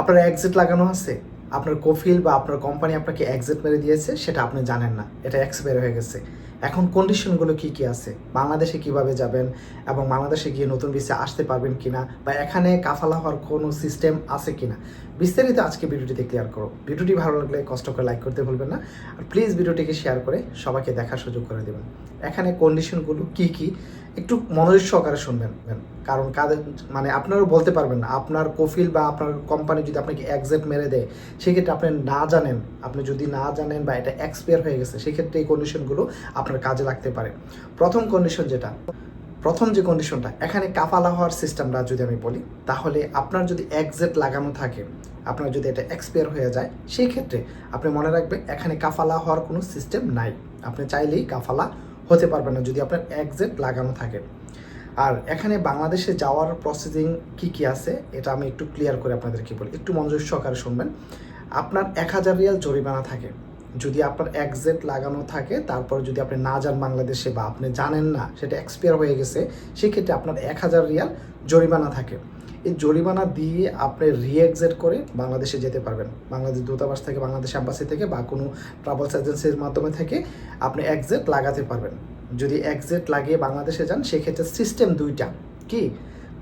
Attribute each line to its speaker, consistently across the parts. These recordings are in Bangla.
Speaker 1: আপনার এক্সিট লাগানো আছে, আপনার কোফিল বা আপনার কোম্পানি আপনাকে এক্সিট মেরে দিয়েছে, সেটা আপনি জানেন না। এটা এক্সপায়ার হয়ে গেছে। এখন কন্ডিশনগুলো কি কি আছে? বাংলাদেশে কীভাবে যাবেন এবং বাংলাদেশে গিয়ে নতুন ভিসা আসতে পারবেন কিনা বা এখানে কাফালা হওয়ার কোনো সিস্টেম আছে কিনা? বিস্তারিত আজকে ভিডিওটিতে ক্লিয়ার করো। ভিডিওটি ভালো লাগলে কষ্ট করে লাইক করতে ভুলবেন না। আর প্লিজ ভিডিওটিকে শেয়ার করে সবাইকে দেখার সুযোগ করে দেবেন। এখানে কন্ডিশনগুলো কি কি? একটু মনোযোগ সহকারে শুনবেন কারণ কাদের মানে আপনারও বলতে পারবেন না। আপনার কফিল বা আপনার কোম্পানি যদি আপনাকে এক্সেট মেরে দেয়, সেক্ষেত্রে আপনি না জানেন। আপনি যদি না জানেন বা এটা এক্সপায়ার হয়ে গেছে, সেক্ষেত্রে এই কন্ডিশনগুলো আপনার কাজে লাগতে পারে। প্রথম কন্ডিশন যেটা, প্রথম যে কন্ডিশনটা এখানে কাফালা হওয়ার সিস্টেমটা যদি আমি বলি, তাহলে আপনার যদি এক্সেট লাগানো থাকে, আপনার যদি এটা এক্সপায়ার হয়ে যায়, সেই ক্ষেত্রে আপনি মনে রাখবেন এখানে কাফালা হওয়ার কোনো সিস্টেম নাই। আপনি চাইলেই কাফালা হতে পারবেন না যদি আপনার এক্সেট লাগানো থাকে। আর এখানে বাংলাদেশে যাওয়ার প্রসেসিং কি কি আছে, এটা আমি একটু ক্লিয়ার করে আপনাদেরকে বলি। একটু মনোযোগ সহকারে শুনবেন। আপনার এক হাজার রিয়াল জরিমানা থাকে। যদি আপনার এক্সেট লাগানো থাকে, তারপর যদি আপনি না যান বাংলাদেশে বা আপনি জানেন না, সেটা এক্সপায়ার হয়ে গেছে, সেক্ষেত্রে আপনার এক হাজার রিয়াল জরিমানা থাকে। এই জরিমানা দিয়ে আপনি রিএক্সেট করে বাংলাদেশে যেতে পারবেন। বাংলাদেশ দূতাবাস থেকে, বাংলাদেশ অ্যাম্বাসি থেকে বা কোনো ট্রাভেলস এজেন্সির মাধ্যমে থেকে আপনি এক্সেট লাগাতে পারবেন। যদি এক্সেট লাগিয়ে বাংলাদেশে যান, সেক্ষেত্রে সিস্টেম দুইটা। কি?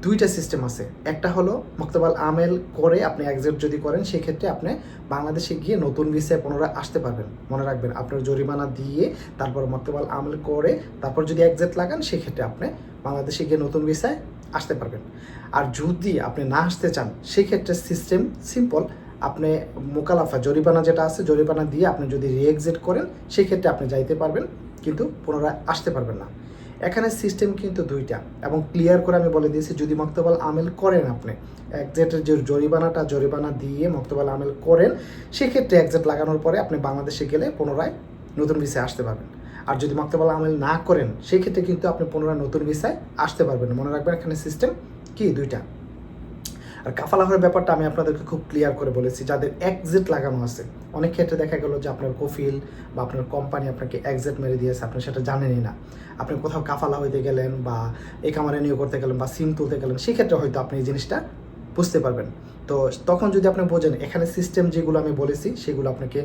Speaker 1: দুইটা সিস্টেম আছে। একটা হলো মক্তবাল আমেল করে আপনি এক্সেট যদি করেন, সেক্ষেত্রে আপনি বাংলাদেশে গিয়ে নতুন ভিসায় পুনরায় আসতে পারবেন। মনে রাখবেন, আপনার জরিমানা দিয়ে তারপর মক্তবাল আমেল করে তারপর যদি এক্সেট লাগান, সেক্ষেত্রে আপনি বাংলাদেশে গিয়ে নতুন ভিসায় আসতে পারবেন। আর যদি আপনি না আসতে চান, সেক্ষেত্রে সিস্টেম সিম্পল আপনি মোকালাফা, জরিমানা যেটা আছে, জরিমানা দিয়ে আপনি যদি রিএক্সিট করেন, সেক্ষেত্রে আপনি যাইতে পারবেন, কিন্তু পুনরায় আসতে পারবেন না। এখানে সিস্টেম কিন্তু দুইটা এবং ক্লিয়ার করে আমি বলে দিয়েছি, যদি মক্তবাল আমেল করেন আপনি একজেটের যে জরিমানাটা জরিমানা দিয়ে মক্তবাল আমেল করেন, সেক্ষেত্রে একজেট লাগানোর পরে আপনি বাংলাদেশে গেলে পুনরায় নতুন ভিসায় আসতে পারবেন। আর যদি মক্তবাল আমেল না করেন, সেক্ষেত্রে কিন্তু আপনি পুনরায় নতুন ভিসায় আসতে পারবেন মনে রাখবেন এখানে সিস্টেম কি? দুইটা। আর কাফালা হওয়ার ব্যাপারটা আমি আপনাদেরকে খুব ক্লিয়ার করে বলেছি, যাদের এক্সিট লাগানো আছে। অনেক ক্ষেত্রে দেখা গেল যে আপনার কফিল বা আপনার কোম্পানি আপনাকে এক্সিট মেরে দিয়েছে, আপনি সেটা জানেনই না। আপনি কোথাও কাফালা হইতে গেলেন বা এই কামারে নিয়োগ করতে গেলেন বা সিম তুলতে গেলেন, সেক্ষেত্রে হয়তো আপনি এই জিনিসটা বুঝতে পারবেন। তো তখন যদি আপনি বোঝেন, এখানে সিস্টেম যেগুলো আমি বলেছি, সেগুলো আপনাকে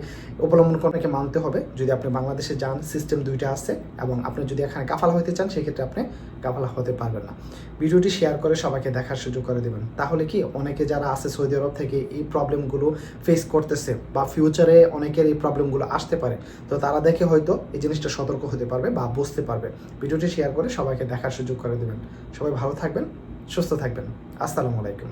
Speaker 1: অবলম্বন আপনাকে মানতে হবে। যদি আপনি বাংলাদেশে যান সিস্টেম দুইটা আছে এবং আপনি যদি এখানে কাফালা হতে চান, সেক্ষেত্রে আপনি কাফালা হতে পারবেন না। ভিডিওটি শেয়ার করে সবাইকে দেখার সুযোগ করে দেবেন। তাহলে কি, অনেকে যারা আছে সৌদি আরব থেকে এই প্রবলেমগুলো ফেস করতেছে বা ফিউচারে অনেকের এই প্রবলেমগুলো আসতে পারে, তো তারা দেখে হয়তো এই জিনিসটা সতর্ক হতে পারবে বা বুঝতে পারবে। ভিডিওটি শেয়ার করে সবাইকে দেখার সুযোগ করে দেবেন। সবাই ভালো থাকবেন, সুস্থ থাকবেন। আসসালামু আলাইকুম।